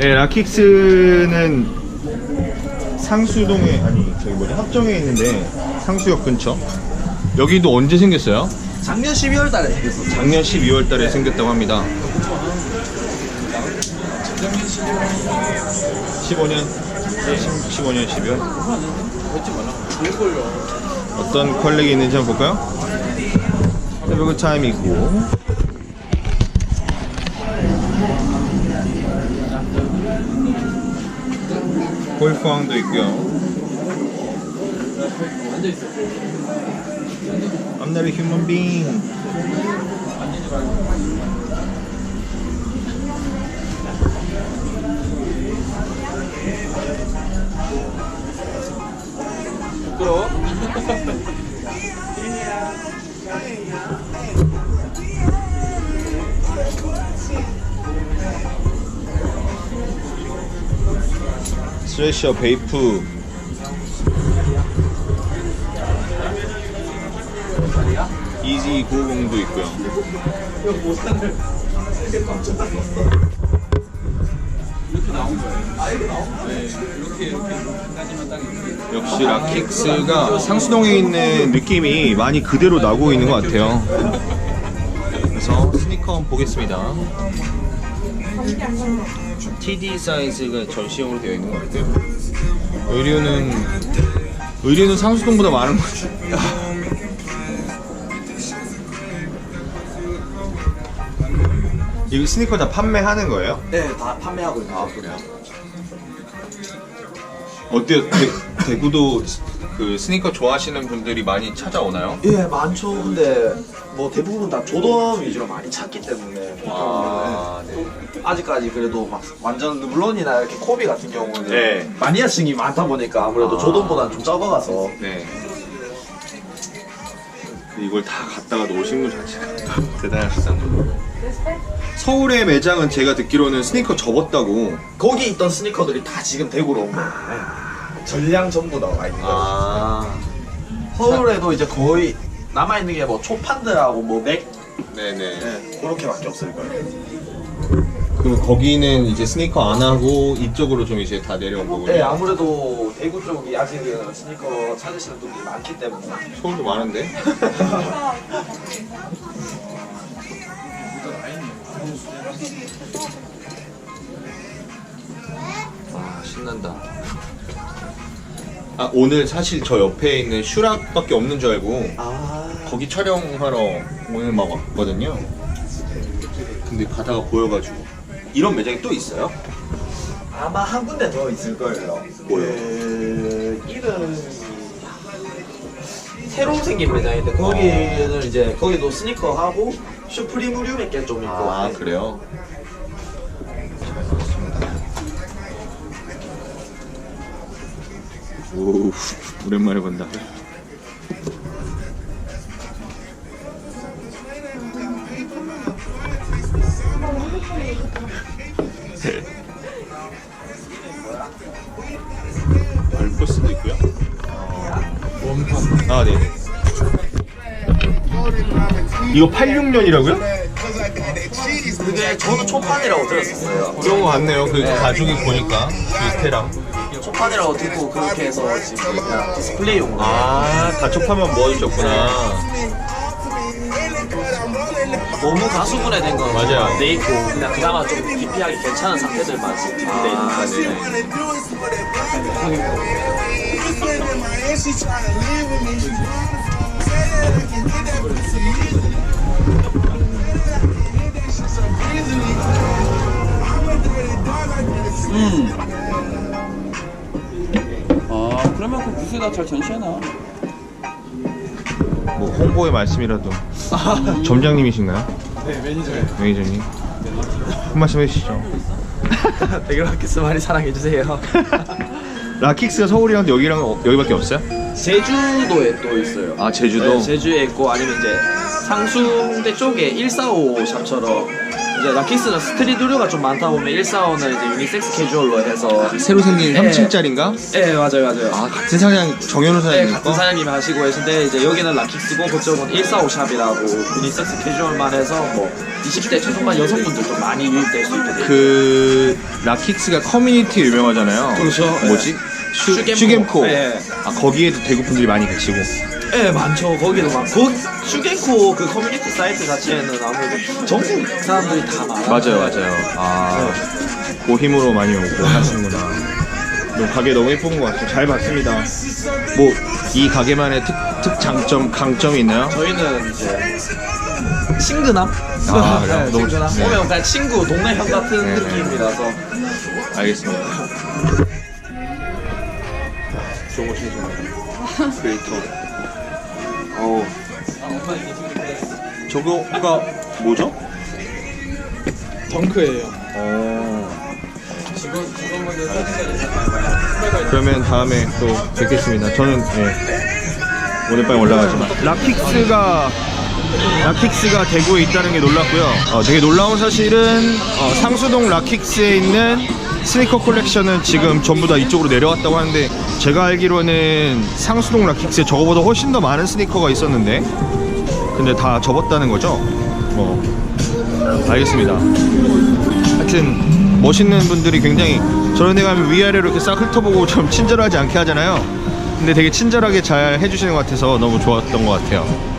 네, 라킥스는 상수동에 아니 저기 뭐지 합정에 있는데 상수역 근처. 여기도 언제 생겼어요? 작년 12월 달에 생겼어. 작년 12월 달에 생겼다고 합니다. 15년? 15년 12월? 어떤 컬렉이 있는지 한번 볼까요? 해브그 타임 있고 골프왕도 있고요. I'm not a human being. 부끄러워? 스레셔 베이프. 이지 950도 있고요. 역시 라킥스가 상수동에 있는 느낌이 많이 그대로 나고 있는 것 같아요. 그래서 스니커 보겠습니다 TD 사이즈가 전시용으로 되어 있는 것 같아요 의류는 의류는 상수동보다 많은 것 같아요 이거 스니커 다 판매하는 거예요? 네, 다 판매하고 있는 아, 그래요? 어때요? 대, 대구도 그 스니커 좋아하시는 분들이 많이 찾아오나요? 예, 많죠. 근데 뭐 대부분 다 조던 위주로 많이 찾기 때문에 아, 네. 아직까지 그래도 막 완전 르블론이나 이렇게 코비 같은 경우는 네. 마니아층이 많다 보니까 아무래도 아. 조던보다는 좀 적어가서 네. 이걸 다 갖다가 놓으신 것 자체가 대단하시다. 서울의 매장은 제가 듣기로는 스니커 접었다고. 거기 있던 스니커들이 다 지금 대구로 온 거예요. 네. 전량 전부 나와 있는 거예요. 아, 서울에도 이제 거의 남아 있는 게 뭐 초판들하고 뭐 맥, 네네. 네, 그렇게밖에 없을 거예요. 그럼 거기는 이제 스니커 안 하고 이쪽으로 좀 이제 다 내려온 거군요. 네, 아무래도 대구 쪽이 아직은 스니커 찾으시는 분들이 많기 때문에. 서울도 많은데. 아 신난다. 아 오늘 사실 저 옆에 있는 슈락밖에 없는 줄 알고 아, 거기 촬영하러 오늘 막 왔거든요. 근데 가다가 보여가지고 이런 매장이 또 있어요? 아마 한 군데 더 있을 거예요. 뭐요? 그 이름이 새로 생긴 매장인데 거기는 이제 거기도 스니커 하고 슈프림류 몇개좀 있고 아 그래요? 오 오랜만에 본다. 알코스도 있고요. 원판. 아 네. 이거 86년이라고요? 그게 저는 초판이라고 들었었어요. 그런 거 같네요. 그 가죽이 보니까 그 테랑. 초판이라고 듣고 그렇게 해서 지금 그냥 디스플레이용으로 아, 다촉하면 모아주셨구나. 너무 가수분해 된 건 맞아요. 돼 있고 그냥 그나마 좀 기피하기 괜찮은 상태들만 지금 돼 있는 것 같아요. 아 그러면 그 부스에다 잘 전시해놔 뭐 홍보의 말씀이라도. 점장님이신가요? 네 매니저예요. 매니저님. 한 말씀 해주시죠. 대결학기스 많이 사랑해주세요. 라킥스가 서울이랑 여기랑 어- 여기밖에 없어요? 제주도에 또 있어요. 아, 제주도? 네, 제주에 있고 아니면 이제 상수대 쪽에 145 샵처럼 이제 라키스는 스트릿 의류가 좀 많다 보면 145는 이제 유니섹스 캐주얼로 해서 새로 생긴 네. 3층짜리인가? 예 맞아요 맞아요 아 같은 사장 정현우 네, 사장님 같은 사장님이 하시고 계신데 이제 여기는 라킥스고 그쪽은 145 샵이라고 유니섹스 캐주얼만 해서 뭐 20대 초중반 여성분들 좀 많이 유입될 수 있게 돼요. 그 라킥스가 커뮤니티 유명하잖아요. 그렇죠. 뭐지? 슈, 슈겜코. 슈겜코. 네. 아 거기에도 대구 분들이 많이 계시고. 예, 많죠. 거기도 많고 슈겐코 그 커뮤니티 사이트 자체에는 아무래도 전국 사람들이 다 많아요. 맞아요, 맞아요. 아, 그 힘으로 많이 오고 하시는구나. 너무 가게 너무 예쁜 것 같아요. 잘 봤습니다. 뭐, 이 가게만의 특, 특 장점, 강점이 있나요? 저희는 이제 친근함. 아, 그래요? 네, 너무 친근함. 좋- 네. 오면 그냥 친구, 동네 형 같은 네, 네. 느낌이라서. 알겠습니다. 저거 최종 크리에이터. 어, 저거가 뭐죠? 덩크예요. 어. 그러면 다음에 또 뵙겠습니다. 저는 예, 오늘 밤에 올라가지만 라킥스가 라킥스가 대구에 있다는 게 놀랍고요. 어, 되게 놀라운 사실은 어, 상수동 라킥스에 있는 스니커 콜렉션은 지금 전부 다 이쪽으로 내려왔다고 하는데 제가 알기로는 상수동 라킥스에 저거보다 훨씬 더 많은 스니커가 있었는데 근데 다 접었다는 거죠? 뭐 알겠습니다. 하여튼 멋있는 분들이 굉장히 저런 데 가면 위아래로 이렇게 싹 훑어보고 좀 친절하지 않게 하잖아요. 근데 되게 친절하게 잘 해주시는 것 같아서 너무 좋았던 것 같아요.